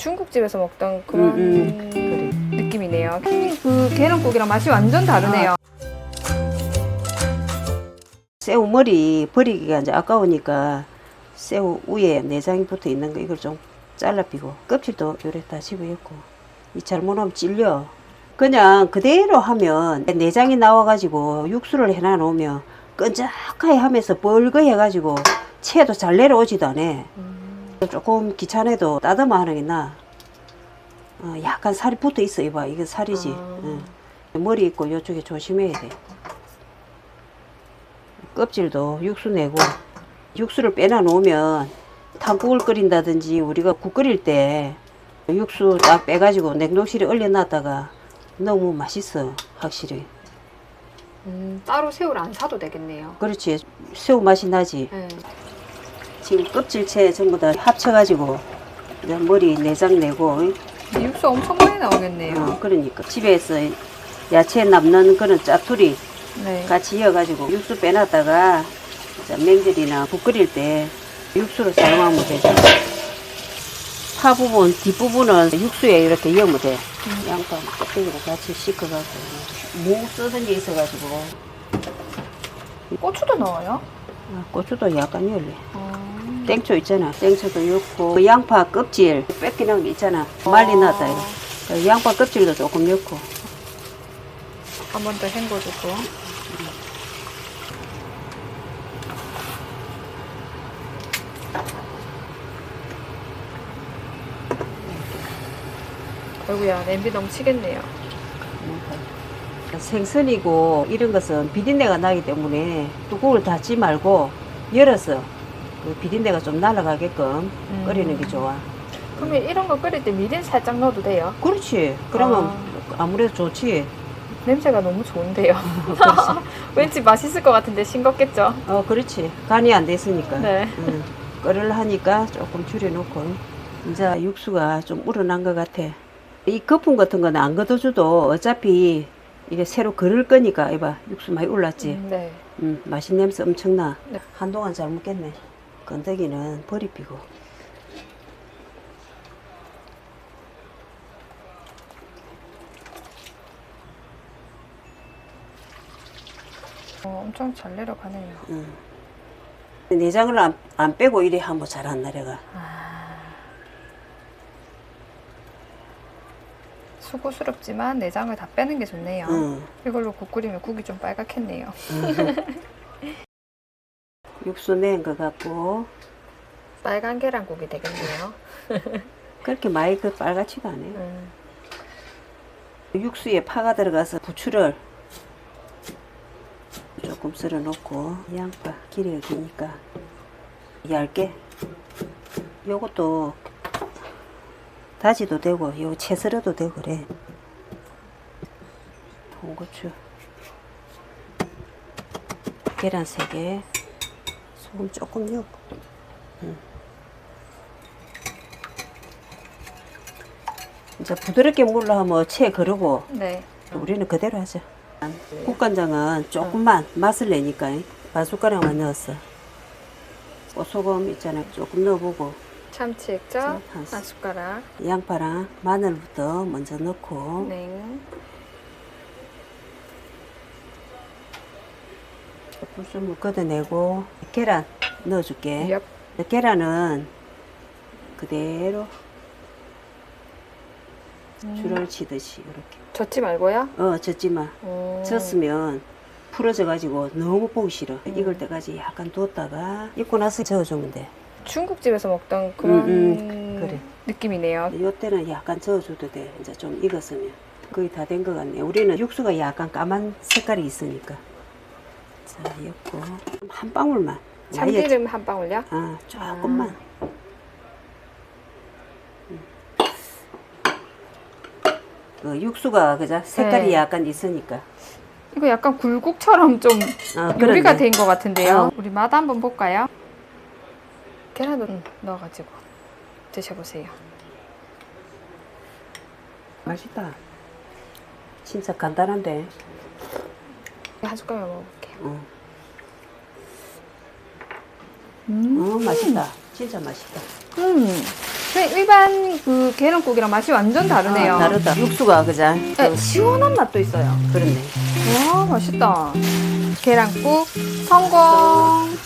중국집에서 먹던 그런 음, 음. 느낌이네요. 그 계란국이랑 맛이 완전 다르네요. 새우 머리 버리기가 이제 아까우니까 새우 위에 내장이 붙어 있는 거 이걸 좀 잘라 비고 껍질도 요래 다 집어였고 이 잘못하면 찔려 그냥 그대로 하면 내장이 나와가지고 육수를 해놔 놓으면 끈적하게 하면서 벌거 해가지고 채도 잘 내려오지도 않아 조금 귀찮아도 따듬어 하는 게 나아 어, 약간 살이 붙어 있어 이봐 이게 살이지 아. 응. 머리 있고 이쪽에 조심해야 돼 껍질도 육수 내고 육수를 빼놔 놓으면 탕국을 끓인다든지 우리가 국 끓일 때 육수 딱 빼가지고 냉동실에 얼려놨다가 너무 맛있어 확실히 음, 따로 새우를 안 사도 되겠네요. 그렇지 새우 맛이 나지 네. 지금 껍질채 전부 다 합쳐가지고 머리 내장 내고 육수 엄청 많이 나오겠네요. 어, 그러니까 집에서 야채 남는 그런 짜투리 네. 같이 이어가지고 육수 빼놨다가 맹절이나 국 끓일 때 육수를 사용하면 되죠. 파 부분, 뒷부분은 육수에 이렇게 이으면 돼. 양파 껍데기도 같이 씻어가지고. 무 쓰던 게 있어가지고. 고추도 넣어요? 아, 고추도 약간 넣을래. 어. 땡초 있잖아. 땡초도 넣고. 그 양파 껍질 뺏기는 게 있잖아. 말려놨다 이거. 그 양파 껍질도 조금 넣고. 한 번 더 헹궈주고. 어이구야 냄비 넘치겠네요. 생선이고 이런 것은 비린내가 나기 때문에 뚜껑을 닫지 말고 열어서 그 비린내가 좀 날아가게끔 음. 끓이는 게 좋아. 그러면 이런 거 끓일 때 미린 살짝 넣어도 돼요? 그렇지. 그러면 아 무래도 좋지. 냄새가 너무 좋은데요. 왠지 맛있을 것 같은데 싱겁겠죠? 어, 그렇지. 간이 안 됐으니까. 네. 음, 끓을 하니까 조금 줄여놓고 이제 육수가 좀 우러난 것 같아. 이 거품 같은 거는 안 걷어줘도 어차피 이게 새로 그럴 거니까 이봐 육수 많이 올랐지. 음, 네. 음, 맛있는 냄새 엄청나. 네. 한동안 잘 먹겠네. 건더기는 버리 피고. 어, 엄청 잘 내려가네요. 음. 내장을 안, 안 빼고 이래 하면 잘안 나려가. 수고스럽지만 내장을 다 빼는 게 좋네요. 음. 이걸로 국 끓이면 국이 좀 빨갛겠네요. 육수 낸 것 같고 빨간 계란국이 되겠네요. 그렇게 많이 그 빨갛지도 않아요. 음. 육수에 파가 들어가서 부추를 조금 썰어 놓고 양파 길이가 기니까 얇게 요것도 다지도 되고 요 채 썰어도 되고 그래 홍고추 계란 3개 소금 조금 넣고 음. 이제 부드럽게 물로 하면 채 그르고 네. 우리는 그대로 하자. 국간장은 조금만 맛을 내니까 반 숟가락만 넣었어. 고소금 있잖아. 조금 넣어보고 참치 액젓 한 숟가락. 양파랑 마늘부터 먼저 넣고 네. 불순물 걷어내고 계란 넣어줄게. 옆. 계란은 그대로 줄을 치듯이 이렇게. 젓지 말고요. 어, 젓지 마. 오. 졌으면 풀어져가지고 너무 보기 싫어. 익을 때까지 약간 뒀다가 익고 나서 저어주면 돼. 중국집에서 먹던 그런 음, 그래. 느낌이네요. 이때는 약간 저어줘도 돼. 이제 좀 익었으면. 거의 다 된 것 같네. 우리는 육수가 약간 까만 색깔이 있으니까. 자, 엮고. 한 방울만. 참기름 한 방울요? 아, 조금만. 음. 그 육수가 그자 색깔이 네. 약간 있으니까. 이거 약간 굴국처럼 좀 아, 요리가. 된 것 같은데요. 어. 우리 맛 한번 볼까요? 계란을 넣어가지고 드셔보세요. 맛있다. 진짜 간단한데. 한 숟갈만 먹어 음. 어, 맛있다. 진짜 맛있다. 음, 그 일반 그 계란국이랑 맛이 완전 다르네요. 아, 다르다. 육수가 그자. 네, 시원한 맛도 있어요. 그렇네. 와, 맛있다. 계란국 성공.